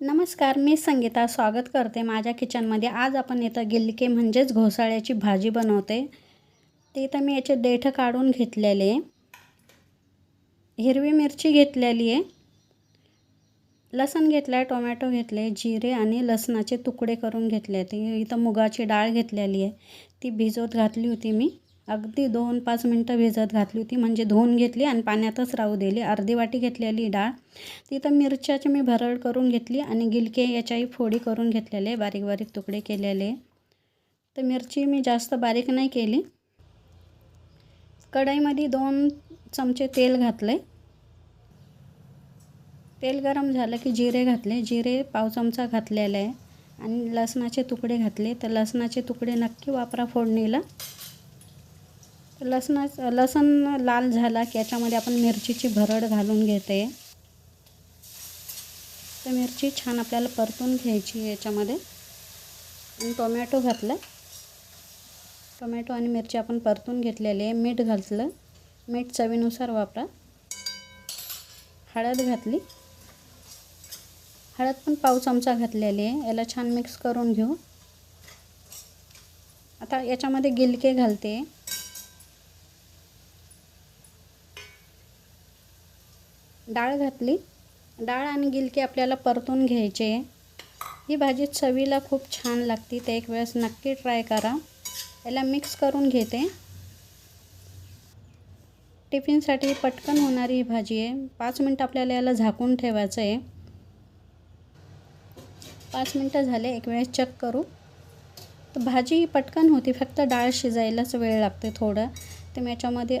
नमस्कार मी संगीता स्वागत करते माझ्या किचनमध्ये. आज आपण इथं गिलके म्हणजेच घोसाळ्याची भाजी बनवते. ते इथं मी याचे देठ काढून घेतलेले आहे. हिरवी मिरची घेतलेली आहे. लसण घेतलं आहे टोमॅटो घेतले जिरे आणि लसणाचे तुकडे करून घेतले ते इथं मुगाची डाळ घेतलेली आहे. ती भिजवत घातली होती मी. अगदी दोन पाच मिनटं भिजत घातली होती. म्हणजे धुवून घेतली आणि पाण्यातच राहू दिली. अर्धी वाटी घेतलेली डाळ. तिथं मिरच्याची मी भरड करून घेतली आणि गिलके याच्याही फोडी करून घेतलेले बारीक बारीक तुकडे केलेले. तर मिरची मी जास्त बारीक नाही केली. कढईमध्ये दोन चमचे तेल घातले तेल गरम झालं की जिरे घातले. जिरे पाव चमचा घातलेले आहे. आणि लसणाचे तुकडे घातले. तर लसणाचे तुकडे नक्की वापरा फोडणीला. लसणाच लसण लाल झाला की याच्यामध्ये आपण मिरचीची भरड घालून घेते. तर मिरची छान आपल्याला परतून घ्यायची याच्यामध्ये. आणि टोमॅटो घातलं. टोमॅटो आणि मिरची आपण परतून घेतलेली आहे. मीठ घातलं. मीठ चवीनुसार वापरा. हळद घातली. हळद पण पाव चमचा घातलेली आहे. याला छान मिक्स करून घेऊ. आता याच्यामध्ये गिलके घालते. डाळ घातली. डाळ आणि गिलकी आपल्याला परतून घ्यायचे. ही भाजी चवीला खूप छान लागते. ते एक वेळेस नक्की ट्राय करा. याला मिक्स करून घेते. टिफिनसाठी पटकन होणारी ही भाजी आहे. पाच मिनटं आपल्याला याला झाकून ठेवायचं आहे. पाच मिनटं झाले एक वेळेस चेक करू. तर भाजी ही पटकन होती. फक्त डाळ शिजायलाच वेळ लागते थोडं. तर मी याच्यामध्ये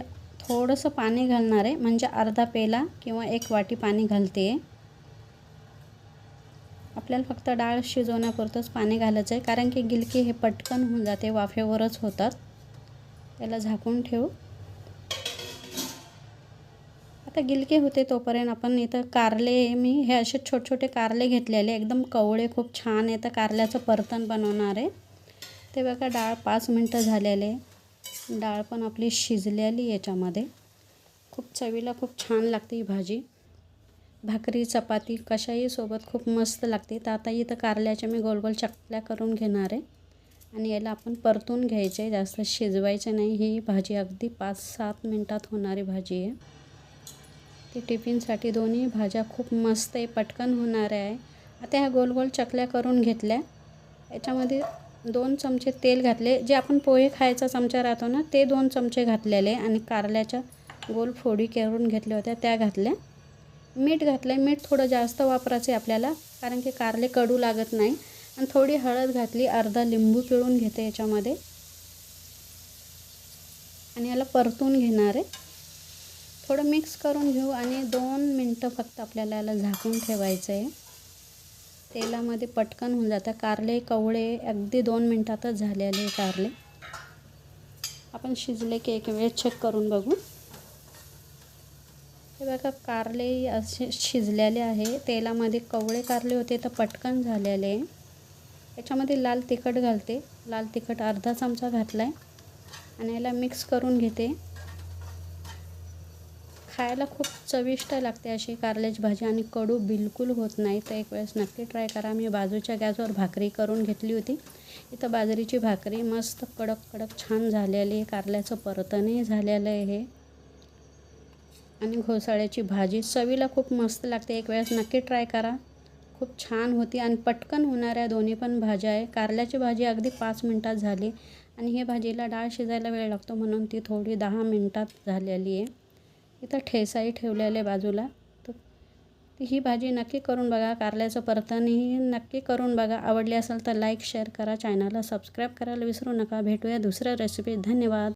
थोडंसं पाणी घालणार आहे. म्हणजे अर्धा पेला किंवा एक वाटी पाणी घालते. आपल्याला फक्त डाळ शिजवण्यापुरतंच पाणी घालायचं आहे. कारण की गिलकी हे पटकन होऊन जाते वाफेवरच होतात. त्याला झाकून ठेवू. आता गिलके होते तोपर्यंत आपण इथं कारले मी हे असे छोटे छोटे कारले घेतलेले. एकदम कवळे खूप छान आहे. तर कारल्याचं परतण बनवणार आहे. ते बघा डाळ पाच मिनटं झालेले. डाळ पण आपली शिजलेली याच्यामध्ये. खूप चवीला खूप छान लागते ही भाजी. भाकरी चपाती कशाही सोबत खूप मस्त लागते. तर आता इथं कारल्याच्या मी गोल गोल चकल्या करून घेणार आहे. आणि याला आपण परतून घ्यायचे जास्त शिजवायचे नाही. ही भाजी अगदी पाच सात मिनटात होणारी भाजी आहे. ती टिफिनसाठी दोन्ही भाज्या खूप मस्त आहे पटकन होणाऱ्या आहे. आता ह्या गोल गोल चकल्या करून घेतल्या. याच्यामध्ये दोन चमचे तेल घातले. जे आपण पोहे खायचा चमचा राहतो ना ते दोन चमचे घातलेले आणि कारल्याच्या गोल फोडी करून घेतल्या होत्या त्या घातल्या. मीठ घातलं आहे मीठ थोडं जास्त वापरायचं आहे आपल्याला कारण की कारले कडू लागत नाही. आणि थोडी हळद घातली अर्धा लिंबू पिळून घेते याच्यामध्ये. आणि याला परतून घेणार आहे. थोडं मिक्स करून घेऊ आणि दोन मिनटं फक्त आपल्याला याला झाकून ठेवायचं आहे तेलामध्ये पटकन होऊन जातं. कारले कवळे अगदी दोन मिनटातच झालेले कारले. आपण शिजले की एक वेळ चेक करून बघू. हे बघा कारले असे शिजलेले आहे. तेलामध्ये कवळे कारले होते तर पटकन झालेले. याच्यामध्ये लाल तिखट घालते. लाल तिखट अर्धा चमचा घातला आहे आणि याला मिक्स करून घेते. खायला खूप चविष्ट लागते अशी कारल्याची भाजी आणि कडू बिलकुल होत नाही. तर एक वेळेस नक्की ट्राय करा. मी बाजूच्या गॅसवर भाकरी करून घेतली होती. इथं बाजरीची भाकरी मस्त कडक कडक छान झालेली आहे. कारल्याचं परतणही झालेलं आहे हे. आणि घोसाळ्याची भाजी चवीला खूप मस्त लागते. एक वेळेस नक्की ट्राय करा. खूप छान होती आणि पटकन होणाऱ्या दोन्ही पण भाज्या आहे. कारल्याची भाजी अगदी पाच मिनटात झाली आणि हे भाजीला डाळ शिजायला वेळ लागतो म्हणून ती थोडी दहा मिनटात झालेली आहे. इथं ठेसाही ठेवलेले बाजूला. तर ही भाजी नक्की करून बघा. कारल्याचं परतणही नक्की करून बघा. आवडली असेल तर लाईक शेअर करा. चॅनलला सबस्क्राईब करायला विसरू नका. भेटूया दुसऱ्या रेसिपी धन्यवाद.